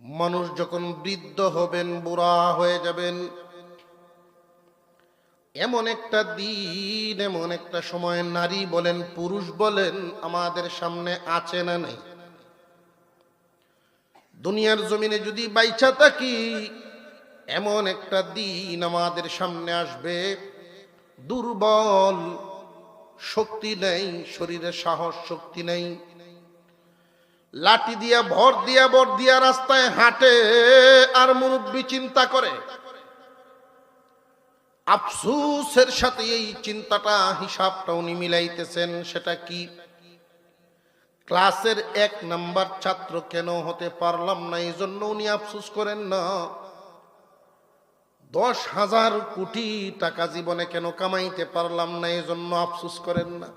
মানুষ যখন বৃদ্ধ হবেন, বুড়া হয়ে যাবেন, এমন একটা দিন, এমন একটা সময় নারী বলেন, পুরুষ বলেন, আমাদের সামনে আছে না নেই। দুনিয়ার জমিনে যদি বাইচা থাকি, এমন একটা দিন আমাদের সামনে আসবে। দুর্বল, শক্তি নেই, শরীরে সাহস, শক্তি নেই। লাঠি দিয়া, ভর দিয়া ভর দিয়া রাস্তায় হাঁটে আর মুরব্বী চিন্তা করে। আফসুসের সাথে এই চিন্তাটা, হিসাবটা উনি মিলাইতেছেন, সেটা কি? ক্লাসের এক নাম্বার ছাত্র কেন হতে পারলাম না এই জন্য উনি আফসুস করেন না। দশ হাজার কোটি টাকা জীবনে কেন কামাইতে পারলাম না এই জন্য আফসুস করেন না।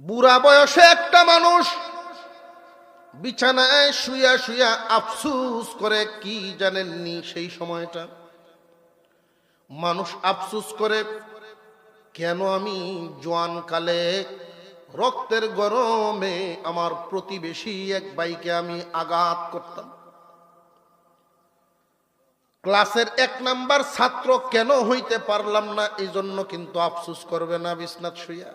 বুড়া বয়সে একটা মানুষ বিছানায় শুয়া শুয়া আফসুস করে কি জানেননি সেই সময়টা? মানুষ আফসুস করে, কেন আমি জোয়ান কালে রক্তের গরমে আমার প্রতিবেশী এক বাইকে আমি আঘাত করতাম? ক্লাসের এক নাম্বার ছাত্র কেন হইতে পারলাম না এই জন্য কিন্তু আফসুস করবে না বিশ্বনাথ শুয়া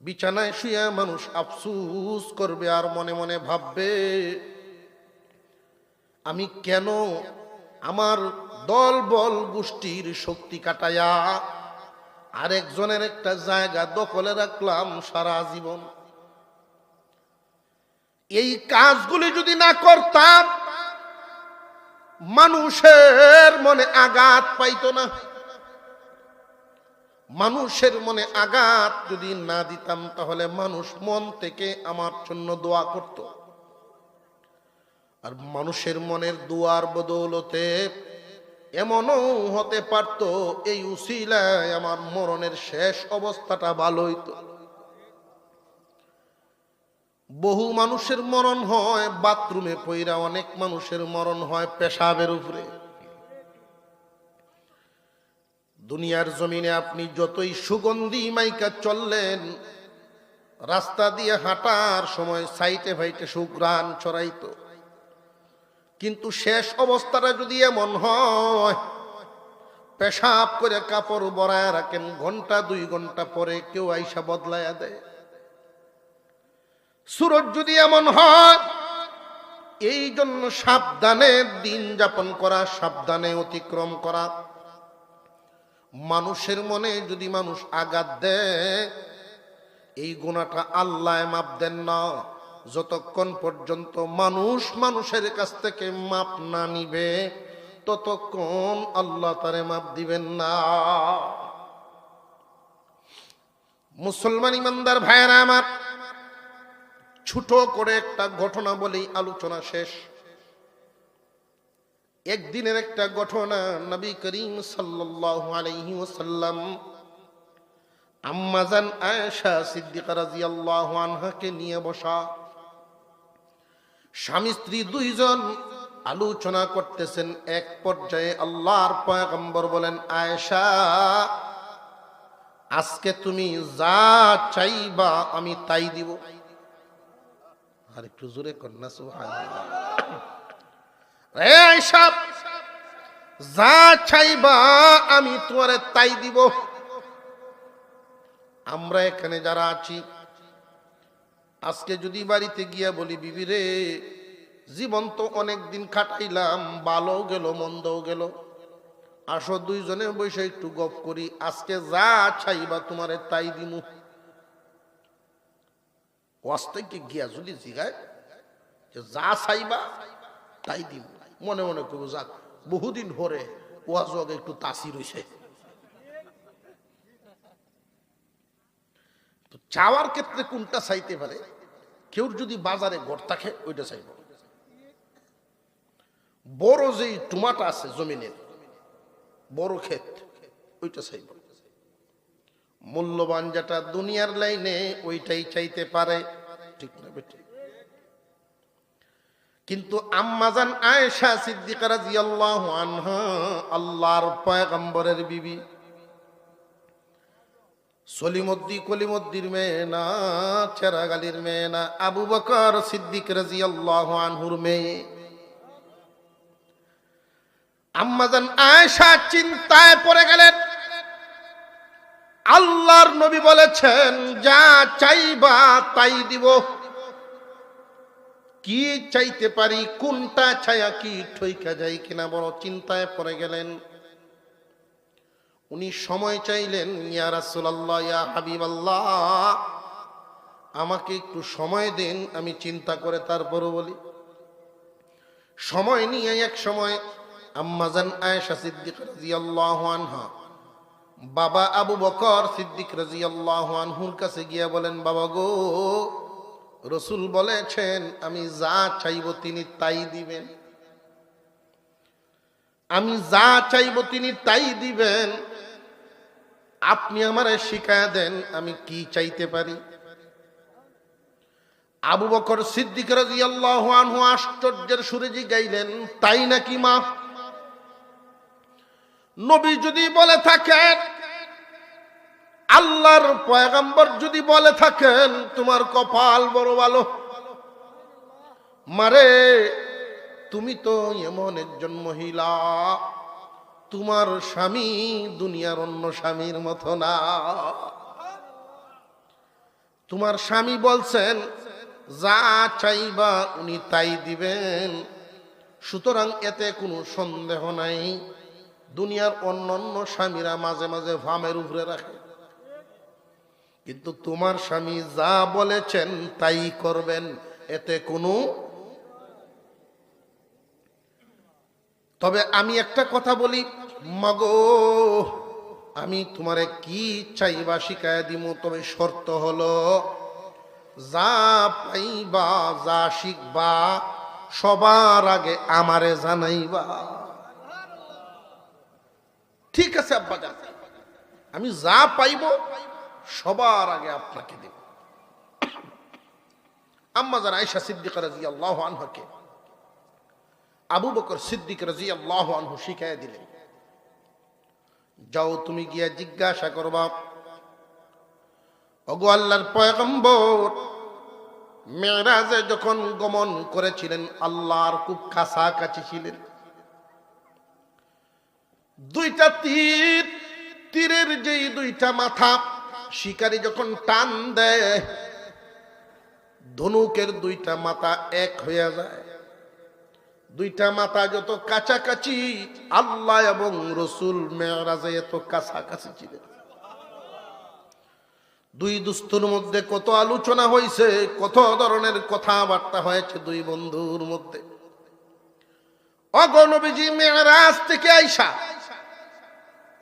বিছানায় শুয়ে মানুষ আফসুস করবে আর মনে মনে ভাববে, আমি কেন আমার দল বল গোষ্ঠীর শক্তি কাটায়া আরেকজনের একটা জায়গা দখলে রাখলাম সারা জীবন? এই কাজগুলি যদি না করতাম, মানুষের মনে আঘাত পাইতো না। মানুষের মনে আঘাত যদি না দিতাম, তাহলে মানুষ মন থেকে আমার জন্য দোয়া করত। আর মানুষের মনের দোয়ার বদৌলতে এমনও হতে পারত, এই উসিলায় আমার মরণের শেষ অবস্থাটা ভালো হইতো। বহু মানুষের মরণ হয়, বাথরুমে পইরা অনেক মানুষের মরণ হয় পেশাবের উপরে। দুনিয়ার জমিনে আপনি যতই সুগন্ধি মাইকা চললেন, রাস্তা দিয়ে হাঁটার সময় সাইটে ভাইটে সুগ্রাণ ছড়াইতো। কিন্তু শেষ অবস্থাটা যদি এমন হয়, পেশাব করে কাপড় বড়ায় রাখেন, ঘণ্টা দুই ঘণ্টা পরে কেউ আইসা বদলাইয়া দেয়। সুরজ যদি এমন হয়, এই জন্য সাবধানে দিন যাপন করা, সাবধানে অতিক্রম করা। মানুষের মনে যদি মানুষ আঘাত দেয়, এই গুণাটা আল্লাহ মাপ দেন না। যতক্ষণ পর্যন্ত মানুষ মানুষের কাছ থেকে মাপ না নিবে, ততক্ষণ আল্লাহ তারে মাপ দিবেন না। মুসলমান ইমানদার ভাইয়েরা আমার, ছোট করে একটা ঘটনা বলেই আলোচনা শেষ। একদিনের একটা ঘটনা নবী করিম সাল্লাল্লাহু আম্মাজান আয়েশা সিদ্দিকা রাদিয়াল্লাহু আনহাকে নিয়ে বসা। স্বামী স্ত্রী দুইজন আলোচনা করতেছেন। এক পর্যায়ে আল্লাহর পয়গম্বর বলেন, আয়েশা, আজকে তুমি যা চাইবা আমি তাই দিব। আর একটু জোরে কন্যা সুবহানাল্লাহ। যা চাইবা আমি তোমারে তাই দিব। আমরা এখানে যারা আছি, আজকে যদি বাড়িতে গিয়া বলি, বিবি রে, জীবন তো অনেক দিন কাটাইলাম ভালো গেল, মন্দও গেল। আসো দুইজনে বসে একটু গপ করি, আজকে যা চাইবা তোমারে তাই দিমু। ওয়াস্তাইকে গিয়া যদি জিগায় যে চাইবা তাই দিম। মনে মনে করব, যাক, বহুদিন পরে ওয়াজ একটু তাসি রয়েছে চাওয়ার ক্ষেত্রে কোনটা চাইতে পারে? কেউ যদি বাজারে ঘর থাকে, ওইটা চাইব। বড় যেই টুমাটা আছে জমিনের, বড় ক্ষেত, ওইটা চাইব। মূল্যবান যেটা দুনিয়ার লাইনে, ওইটাই চাইতে পারে। ঠিক না বেটি? কিন্তু আম্মাজান আয়েশা সিদ্দিকা রাদিয়াল্লাহু আনহা, আল্লাহর পয়গম্বরের বিবি। সলিমদ্দি কলিমদ্দির মেয়ে না, চেরাগালির মেয়ে না, আবু বকর সিদ্দিক রাজি আল্লাহ আনহুর মেয়ে। আম্মাজান আয়েশা চিন্তায় পড়ে গেলেন। আল্লাহর নবী বলেছেন, যা চাইবা তাই দিব। কি চাইতে পারি, কোনটা ছায়া কি ঠইকা যায় কিনা বড় চিন্তায় পড়ে গেলেন। উনি সময় চাইলেন, ইয়া রাসূলুল্লাহ, ইয়া হাবিবাল্লাহ, আমাকে একটু সময় দিন, আমি চিন্তা করে তারপরও বলি। সময় নিয়ে এক সময় আম্মাজান আয়েশা সিদ্দিক রাদিয়াল্লাহু আনহা, বাবা আবু বকর সিদ্দিক রাদিয়াল্লাহু আনহুর কাছে গিয়া বলেন, বাবা গো রসুল বলেছেন, আমি যা চাইব তিনি তাই দিবেন। আমি যা চাইব তিনি তাই দিবেন। আপনি আমার শিখায় দেন, আমি কি চাইতে পারি? আবু বকর সিদ্দিক রাদিয়াল্লাহু আনহু আশ্চর্যের সুরে গাইলেন তাই নাকি মা? নবী যদি বলে থাকেন আল্লাহর পয়গাম্বর যদি বলে থাকেন, তোমার কপাল বড় ভালো। মারে, তুমি তো এমন একজন মহিলা। তোমার স্বামী দুনিয়ার অন্য স্বামীর মতো না। তোমার স্বামী বলছেন, যা চাইবা উনি তাই দিবেন। সুতরাং এতে কোনো সন্দেহ নাই। দুনিয়ার অন্য অন্য স্বামীরা মাঝে মাঝে ফামের উপরে রাখে। কিন্তু তোমার স্বামী যা বলেছেন তাই করবেন, এতে কোনো তবে আমি একটা কথা বলি, মগো, আমি তোমারে কি চাইবা শিখায় দিব তবে শর্ত হলো যা পাইবা, যা শিখবা, সবার আগে আমারে জানাইবা। ঠিক আছে আব্বা আমি যা পাইব সবার আগে আপনাকে দেব। আম্মা যান আয়েশা সিদ্দিক রাজি আল্লাহ আনহাকে আবু বকর সিদ্দিক রাজি আল্লাহ আনহু শিখাই দিলেন, যাও তুমি গিয়া জিজ্ঞাসা করবা, ওগো আল্লাহর পয়গম্বর, মেয়েরাজে যখন গমন করেছিলেন, আল্লাহর খুব কাছাকাছি ছিলেন। দুইটা তীর, তীরের যেই দুইটা মাথা শিকারী যখন টান দেয়, ধনুকের দুইটা মাথা এক হয়ে যায়। দুইটা মাথা যত কাছাকাছি, আল্লাহ এবং রসুল মেয়রাজে এত কাছাকাছি ছিলেন। দুই দুস্তুর মধ্যে কত আলোচনা হয়েছে, কত ধরনের কথাবার্তা হয়েছে দুই বন্ধুর মধ্যে। অগণবীজি মেয়রাজ থেকে আইসা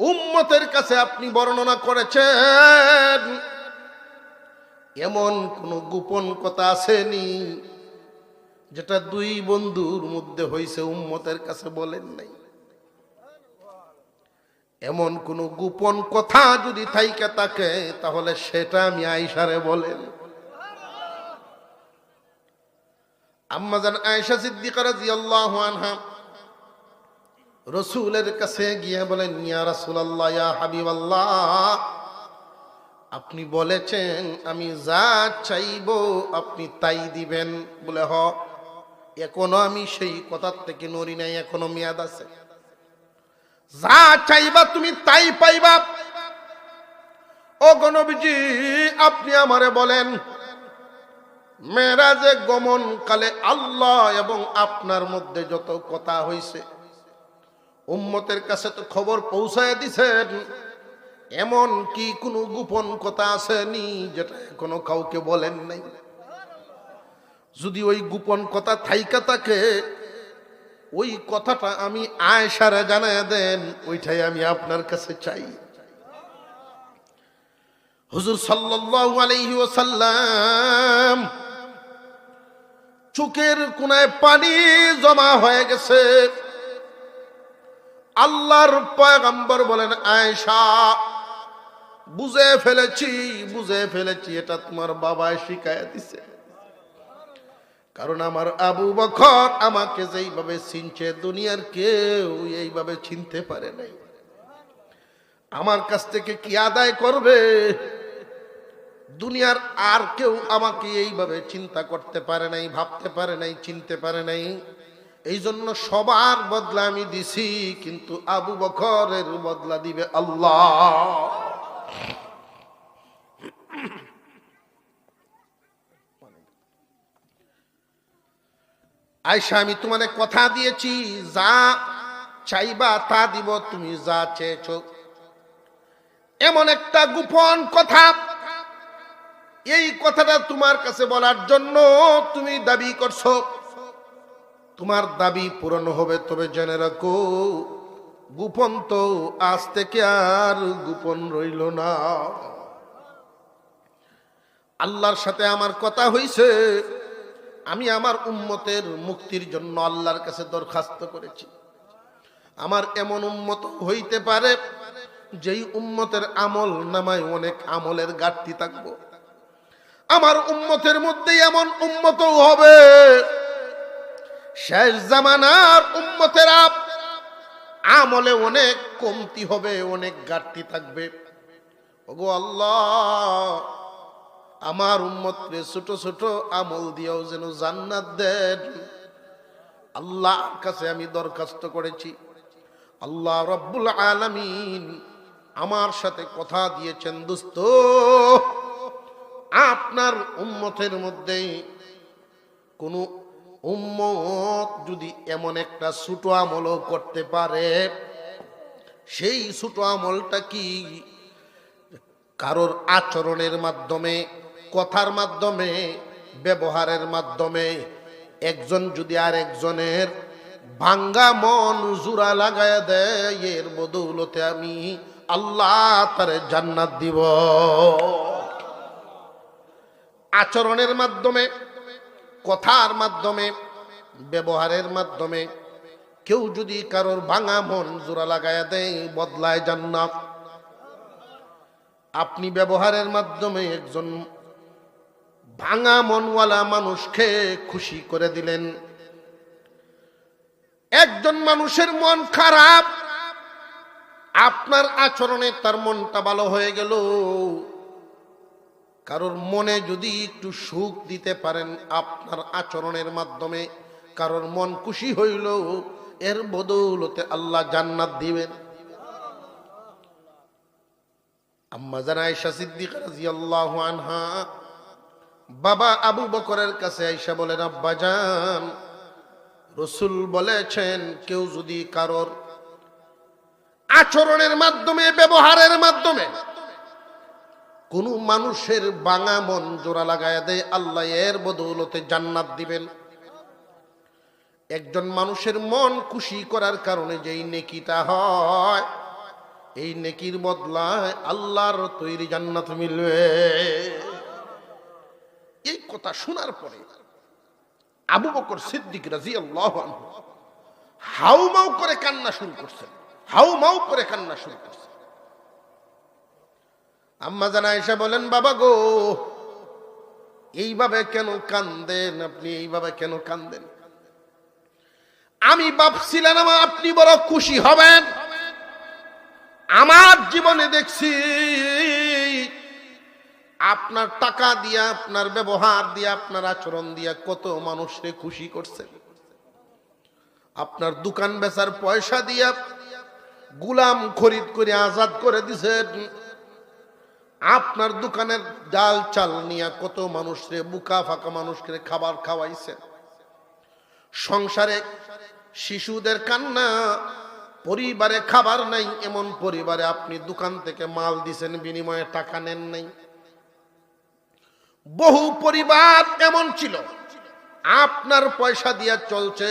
উম্মতের কাছে আপনি বর্ণনা করেছেন, এমন কোন গোপন কথা আসেনি যেটা দুই বন্ধুর মধ্যে হয়েছে উম্মতের কাছে বলেন নাই। এমন কোন গোপন কথা যদি থাইকে তাকে তাহলে সেটা আমি আইসারে বলেন। আম্মাজান আয়েশা সিদ্দিকা রাদিয়াল্লাহু আনহা রসুলের কাছে গিয়ে বলেন, ইয়া রাসূলুল্লাহ, ইয়া হাবিবাল্লাহ, আপনি বলেছেন, আমি যা চাইব আপনি তাই দিবেন। বলে, হ, এখনও আমি সেই কথার থেকে নড়ি নাই, এখনও মেয়াদ আছে। যা চাইবা তুমি তাই পাইবা। ও গণবিজি আপনি আমারে বলেন মেরাজে গমন কালে আল্লাহ এবং আপনার মধ্যে যত কথা হইছে উম্মতের কাছে তো খবর পৌঁছায় দিছেন। এমন কি কোনো গোপন কথা আসেনি যেটা এখনও কাউকে বলেন নাই? যদি ওই গোপন কথা থাইকা থাকে, ওই কথাটা আমি আয়সারে জানায় দেন, ওইটাই আমি আপনার কাছে চাই। হুজুর ওয়াসাল্লাম চোখের কোনায় পানি জমা হয়ে গেছে। আল্লাহর পয়গম্বর বলেন, আয়েশা, বুঝে ফেলেছি বুঝে ফেলেছি, এটা তোমার বাবায় শিখায় দিছে। কারণ আমার আবু বখর আমাকে যেইভাবে চিনছে, দুনিয়ার কেউ এইভাবে চিনতে পারে নাই। আমার কাছ থেকে কি আদায় করবে? দুনিয়ার আর কেউ আমাকে এইভাবে চিন্তা করতে পারে নাই, ভাবতে পারে নাই, চিনতে পারে নাই। এই জন্য সবার বদলা আমি দিছি, কিন্তু আবু বকরের বদলা দিবে আল্লাহ। আয়সা আমি তোমাদের কথা দিয়েছি, যা চাইবা তা দিব, তুমি যা চেয়েছ। এমন একটা গোপন কথা, এই কথাটা তোমার কাছে বলার জন্য তুমি দাবি করছ। তোমার দাবি পূরণ হবে, তবে জেনে রাখো, গোপন তো আজ থেকে আর গোপন রইল না। আল্লাহর সাথে আমার কথা হইছে, আমি আমার উম্মতের মুক্তির জন্য আল্লাহর কাছে দরখাস্ত করেছি। আমার এমন উম্মত হইতে পারে, যেই উম্মতের আমল নামায় অনেক আমলের ঘাটতি থাকব। আমার উম্মতের মধ্যে এমন উম্মত হবে শেষ জামানার উম্মতেরা আমলে অনেক কমতি হবে, অনেক ঘাটতি থাকবে। ওগো আল্লাহ, আমার উম্মত ছোট ছোট আমল দিয়েও যেন জান্নাত দেন। আল্লাহর কাছে আমি দরখাস্ত করেছি। আল্লাহ রব্বুল আলামিন আমার সাথে কথা দিয়েছেন, দোস্ত। আপনার উম্মতের মধ্যে কোনো উম্মত যদি এমন একটা ছোট আমলও করতে পারে, সেই ছোট আমলটা কি কারোর আচরণের মাধ্যমে, কথার মাধ্যমে, ব্যবহারের মাধ্যমে? একজন যদি আর একজনের ভাঙ্গা মন জুরা লাগায় দেয়, এর বদৌলতে আমি আল্লাহ তারে জান্নাত দিব। আচরণের মাধ্যমে কথার মাধ্যমে, ব্যবহারের মাধ্যমে কেউ যদি কারোর ভাঙা মন জোড়া লাগায় দেয়, বদলায় যান না আপনি ব্যবহারের মাধ্যমে একজন ভাঙা মনওয়ালা মানুষকে খুশি করে দিলেন। একজন মানুষের মন খারাপ, আপনার আচরণে তার মনটা ভালো হয়ে গেল। কারোর মনে যদি একটু সুখ দিতে পারেন আপনার আচরণের মাধ্যমে, কারোর মন খুশি হইল, এর বদৌলতে আল্লাহ জান্নাত দিবেন। আম্মা আয়েশা সিদ্দিকা রাদিয়াল্লাহু আনহা, বাবা আবু বকরের কাছে আয়েশা বলেন, আব্বা জান, রসুল বলেছেন, কেউ যদি কারোর আচরণের মাধ্যমে, ব্যবহারের মাধ্যমে কোন মানুষের বাঙা মন জোড়া লাগায় দেয়, আল্লাহ এর বদৌলতে জান্নাত দিবেন। একজন মানুষের মন খুশি করার কারণে যেই নেকিটা হয়, এই নেকির বদলায় আল্লাহর তৈরি জান্নাত মিলবে। এই কথা শোনার পরে আবু বকর সিদ্দিক রাজি আল্লাহ হাউ মাউ করে কান্না শুরু করছেন হাউ মাউ করে কান্না শুরু করছেন। আম্মা জানা এসে বলেন, বাবা গো, এইভাবে কেন কান্দেন? আপনি এইভাবে কেন কান্দেন? আমি ভাবছিলাম, আপনি বড় খুশি হবেন। আমার জীবনে দেখছি, আপনার টাকা দিয়া, আপনার ব্যবহার দিয়া, আপনার আচরণ দিয়া কত মানুষকে খুশি করছেন আপনার দোকান বেচার পয়সা দিয়া গুলাম খরিদ করে আজাদ করে দিছেন। আপনার দোকানের ডাল চাল নিয়ে কত মানুষরে বুকা ফাঁকা মানুষকে খাবার খাওয়াইছেন সংসারে শিশুদের কান্না, পরিবারে খাবার নাই, এমন পরিবারে আপনি দোকান থেকে মাল দিছেন, বিনিময়ে টাকা নেন নাই। বহু পরিবার এমন ছিল, আপনার পয়সা দিয়া চলছে।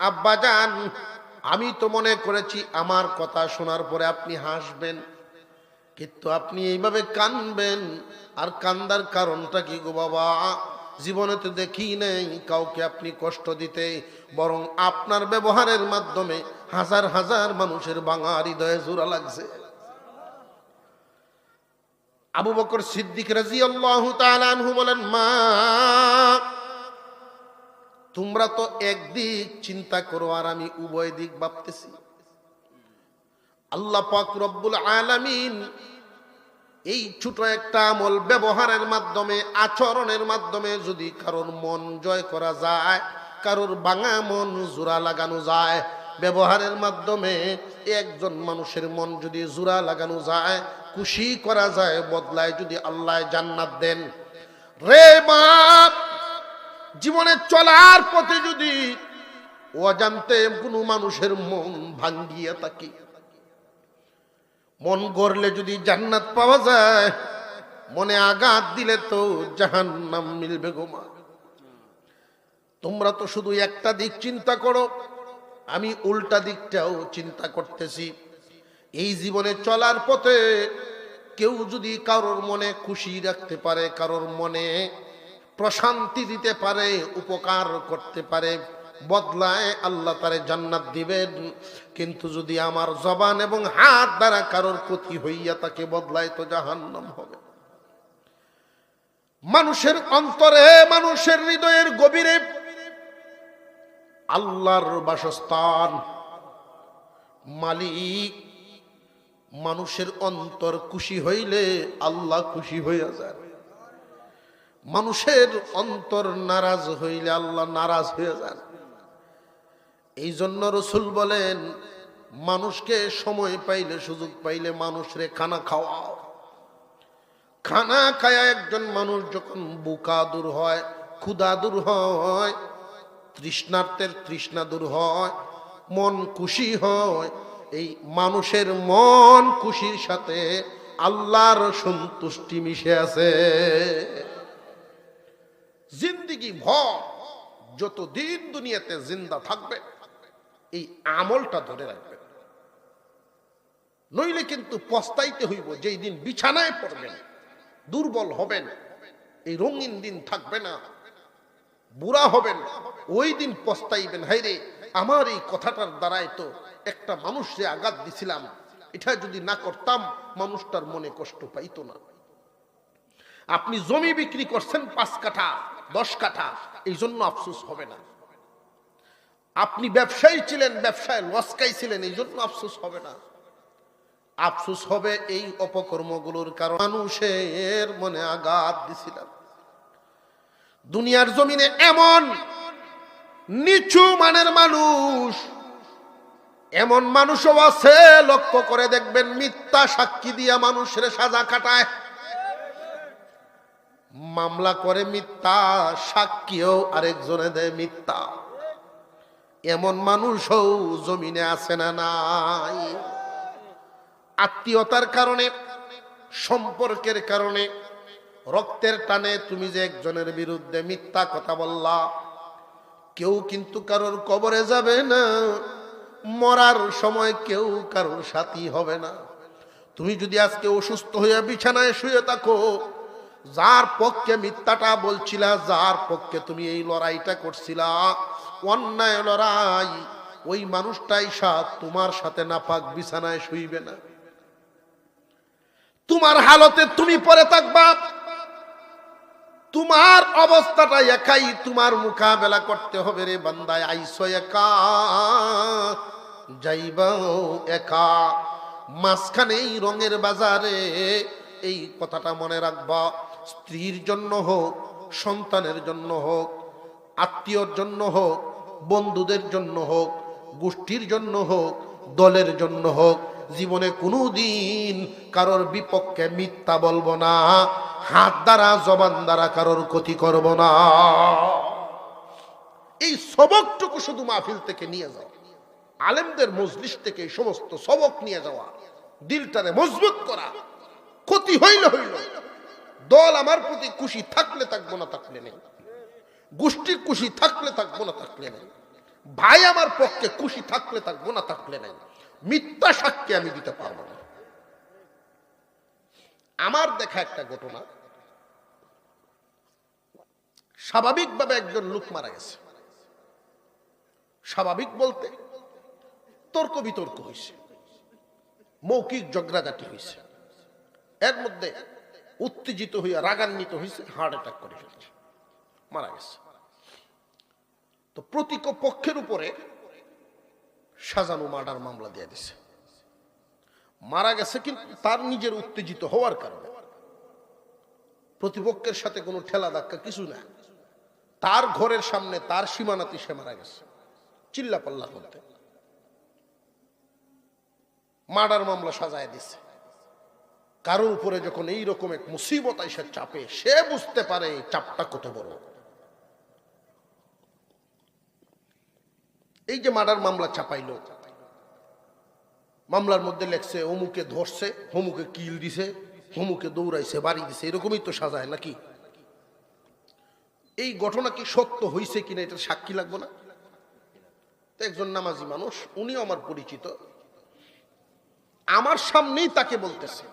আব্বা যান আমি তো মনে করেছি, আমার কথা শোনার পরে আপনি হাসবেন। কিন্তু আপনি এইভাবে কানবেন, আর কান্দার কারণটা কি গো বাবা? জীবনে তো দেখি নেই কাউকে আপনি কষ্ট দিতে, বরং আপনার ব্যবহারের মাধ্যমে হাজার হাজার মানুষের বাঙা হৃদয়ে জোড়া লাগছে। আবু বকর সিদ্দিক রাজি আল্লাহ বলেন, মা, তোমরা তো একদিক চিন্তা করো, আর আমি উভয় দিক ভাবতেছি। আল্লাহ পাক রব্বুল আলামিন এই ছোট একটা আমল ব্যবহারের মাধ্যমে, আচরণের মাধ্যমে যদি কারোর মন জয় করা যায়, কারোর বাঙা মন জোড়া লাগানো যায়, ব্যবহারের মাধ্যমে একজন মানুষের মন যদি জোড়া লাগানো যায়, খুশি করা যায়, বদলায় যদি আল্লাহ জান্নাত দেন। রে বাপ, জীবনে চলার পথে যদি অজান্তে কোনো মানুষের মন ভাঙ্গিয়ে থাকি মন গড়লে যদি জান্নাত পাওয়া যায়, মনে আঘাত দিলে তো জাহান্নাম মিলবে গোমা তোমরা তো শুধু একটা দিক চিন্তা করো, আমি উল্টা দিকটাও চিন্তা করতেছি। এই জীবনে চলার পথে কেউ যদি কারোর মনে খুশি রাখতে পারে, কারোর মনে প্রশান্তি দিতে পারে, উপকার করতে পারে বদলায় আল্লাহ তারে জান্নাত দিবেন। কিন্তু যদি আমার জবান এবং হাত দ্বারা কারোর ক্ষতি হইয়া তাকে বদলায়, তো জাহান্নাম হবে। মানুষের অন্তরে, মানুষের হৃদয়ের গভীরে আল্লাহর বাসস্থান। মালিক, মানুষের অন্তর খুশি হইলে আল্লাহ খুশি হইয়া যায়। মানুষের অন্তর নারাজ হইলে আল্লাহ নারাজ হয়ে যান এই জন্য রসুল বলেন, মানুষকে সময় পাইলে, সুযোগ পাইলে মানুষরে খানা খাওয়াও। খানা খায়া একজন মানুষ যখন বুকা দূর হয় ক্ষুদা দূর হয় তৃষ্ণার্থের তৃষ্ণা দূর হয়, মন খুশি হয়, এই মানুষের মন খুশির সাথে আল্লাহর সন্তুষ্টি মিশে আছে। জিন্দিগি ভর যত দিন দুনিয়াতে জিন্দা থাকবে এই আমলটা ধরে রাখবে নইলে কিন্তু পস্তাইতে হইব, যেই দিন বিছানায় পড়বেন, দুর্বল হবেন, এই রঙিন দিন থাকবে না, বুড়া হবেন, ওই দিন পস্তাইবেন হাইরে আমার এই কথাটার দ্বারাই তো একটা মানুষে আঘাত দিছিলাম, এটা যদি না করতাম মানুষটার মনে কষ্ট পাইতো না। আপনি জমি বিক্রি করছেন পাঁচ কাঠা, দশ কাঠা এই জন্য আফসোস হবে না। আপনি ব্যবসায়ী ছিলেন, ব্যবসায় লসকাই ছিলেন, এই জন্য আফসোস হবে না। আফসোস হবে এই অপকর্মগুলোর কারণ মানুষের মনে আঘাত দিছিলাম। দুনিয়ার জমিনে এমন নিচু মানের মানুষ, এমন মানুষও আছে, লক্ষ্য করে দেখবেন মিথ্যা সাক্ষী দিয়া মানুষের সাজা কাটায়। মামলা করে মিথ্যা সাক্ষীও আরেকজনে দেয় মিথ্যা। এমন মানুষও জমিনে আছে না নাই। আত্মীয়তার কারণে, সম্পর্কের কারণে, রক্তের টানে তুমি যে একজনের বিরুদ্ধে মিথ্যা কথা বললা, কেউ কিন্তু কারোর কবরে যাবে না, মরার সময় কেউ কারোর সাথী হবে না। তুমি যদি আজকে অসুস্থ হইয়া বিছানায় শুয়ে থাকো, যার পক্ষে মিথ্যাটা বলছিলা, যার পক্ষে তুমি এই লড়াইটা করছিলা অন্যায় লড়াই ওই মানুষটাই সাথ তোমার সাথে নাপাক বিছানায় শুইবে না। তোমার হালতে তুমি পরে থাকবা। তোমার অবস্থাটা একাই তোমার মোকাবেলা করতে হবে রে বান্দায়। আইসো একা যাইবাও একা। মাঝখানে এই রঙের বাজারে এই কথাটা মনে রাখবা। স্ত্রীর জন্য হোক, সন্তানের জন্য হোক আত্মীয়র জন্য হোক, বন্ধুদের জন্য হোক, গোষ্ঠীর জন্য হোক, দলের জন্য হোক, জীবনে কোনো দিন কারোর বিপক্ষে মিথ্যা বলব না, হাত দ্বারা, জবান দ্বারা কারোর ক্ষতি করব না। এই সবকটুকু শুধু মাহফিল থেকে নিয়ে যাও আলেমদের মজলিস থেকে সমস্ত সবক নিয়ে যাওয়া। দিলটারে মজবুত করা। ক্ষতি হইলে হইল। দল আমার প্রতি খুশি থাকলে থাকব না থাকলে নেই। গোষ্ঠীর খুশি থাকলে থাকব না থাকলে নেই। ভাই আমার পক্ষে খুশি থাকলে থাকব না থাকলে নেই। মিথ্যা সাক্ষী আমি দিতে পারব না। আমার দেখা একটা ঘটনা। স্বাভাবিকভাবে একজন লোক মারা গেছে। স্বাভাবিক বলতে তর্ক বিতর্ক হয়েছে। মৌখিক ঝগড়াঝাটি হয়েছে। এর মধ্যে উত্তেজিত হইয়া রাগান্বিত হয়েছে হার্ট অ্যাটাক করে ফেলছে। মারা গেছে। তো প্রতীক পক্ষের উপরে সাজানো মার্ডার মামলা দিয়ে দিছে। মারা গেছে কিন্তু তার নিজের উত্তেজিত হওয়ার কারণে। প্রতিপক্ষের সাথে কোনো ঠেলা ধাক্কা কিছু না। তার ঘরের সামনে তার সীমানাতে সে মারা গেছে। চিল্লা পাল্লা করতে মার্ডার মামলা সাজায় দিছে। কারোর উপরে যখন এই রকম এক মুসিবত এসে চাপে, সে বুঝতে পারে চাপটা কত বড়। এই যে মার্ডার মামলা চাপাইলো মামলার মধ্যে লেখছে অমুকে ধরছে, হমুকে কিল দিছে, হমুকে দৌড়াইছে, বাড়ি দিছে, এরকমই তো সাজায় নাকি? এই ঘটনা কি সত্য হয়েছে কিনা এটা সাক্ষী লাগবে না? একজন নামাজি মানুষ, উনিও আমার পরিচিত, আমার সামনেই তাকে বলতেছে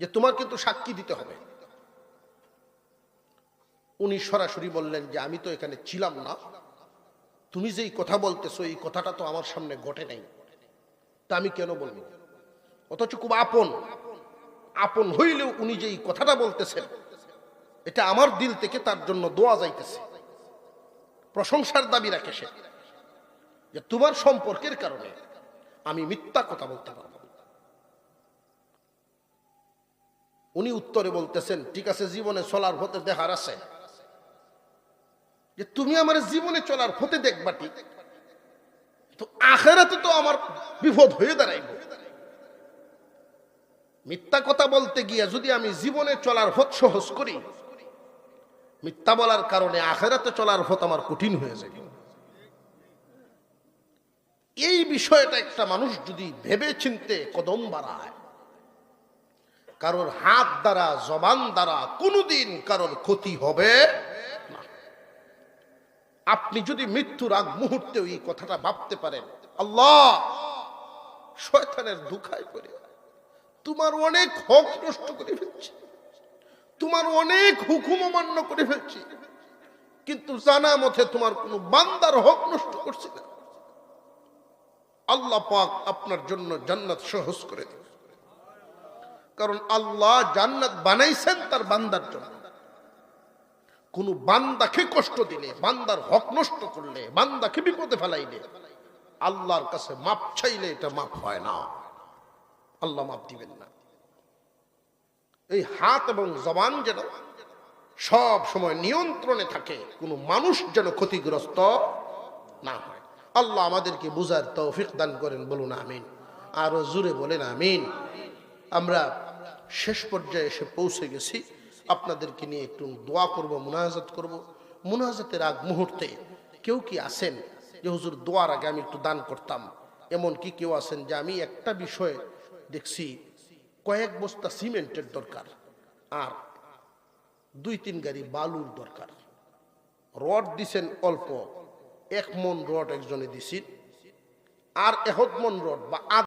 যে তোমার কিন্তু সাক্ষী দিতে হবে। উনি সরাসরি বললেন যে আমি তো এখানে ছিলাম না তুমি যেই কথা বলতেছো, এই কথাটা তো আমার সামনে ঘটে নাই। তা আমি কেন বলব? অথচ খুব আপন। আপন হইলেও উনি যে এই কথাটা বলতেছেন, এটা আমার দিল থেকে তার জন্য দোয়া যাইতেছে। প্রশংসার দাবি রাখে সে, যে তোমার সম্পর্কের কারণে আমি মিথ্যা কথা বলতে পারব। উনি উত্তরে বলতেছেন, ঠিক আছে, জীবনে চলার হতে দেখার আছে। যে তুমি আমার জীবনে চলার হতে দেখবা ঠিক। তো আখেরাতে তো আমার বিপদ হয়ে দাঁড়াইব। মিথ্যা কথা বলতে গিয়ে যদি আমি জীবনে চলার হত সহজ করি, মিথ্যা বলার কারণে আখেরাতে চলার হত আমার কঠিন হয়ে যাবে। এই বিষয়টা একটা মানুষ যদি ভেবে চিনতে কদম বাড়ায়, কারোর হাত দ্বারা, জবান দ্বারা, কোনোদিন কারোর ক্ষতি হবে আপনি যদি মৃত্যুর আগ মুহূর্তে এই কথাটা ভাবতে পারেন, আল্লাহ, শয়তানের দুঃখায় করে তোমার অনেক হক নষ্ট করে ফেলছি। তোমার অনেক হুকুম অমান্য করে ফেলছি। কিন্তু জানা মতে তোমার কোনো বান্দার হক নষ্ট করছি না। আল্লাহ পাক আপনার জন্য জান্নাত সহজ করে দেবে কারণ আল্লাহ জান্নাত বানাইছেন তার বান্দার জন্য। কোন বান্দাকে কষ্ট দিলে, বান্দার হক নষ্ট করলে, বান্দাকে বিপদে ফেলাইলে, আল্লাহর কাছে মাপ চাইলে এটা মাপ হয় না। আল্লাহ মাপ দিবেন না। এই হাত এবং জবান যেন সব সময় নিয়ন্ত্রণে থাকে, কোনো মানুষ যেন ক্ষতিগ্রস্ত না হয়। আল্লাহ আমাদেরকে বুঝার তৌফিক দান করেন, বলুন আমিন। আরও জুড়ে বলেন আমিন। আমরা শেষ পর্যায়ে এসে পৌঁছে গেছি। আপনাদেরকে নিয়ে একটু দোয়া করব, মুনাজাত করব। মুনাজাতের আগ মুহূর্তে কেউ কি আছেন যে, হুজুর, দোয়ার আগে আমি একটু দান করতাম এমন কি কেউ আছেন যে, আমি একটা বিষয় দেখছি, কয়েক বস্তা সিমেন্টের দরকার আর দুই তিন গাড়ি বালুর দরকার। রড দিছেন অল্প, এক মন রড একজনে দিছি, আর এহত মন রড বা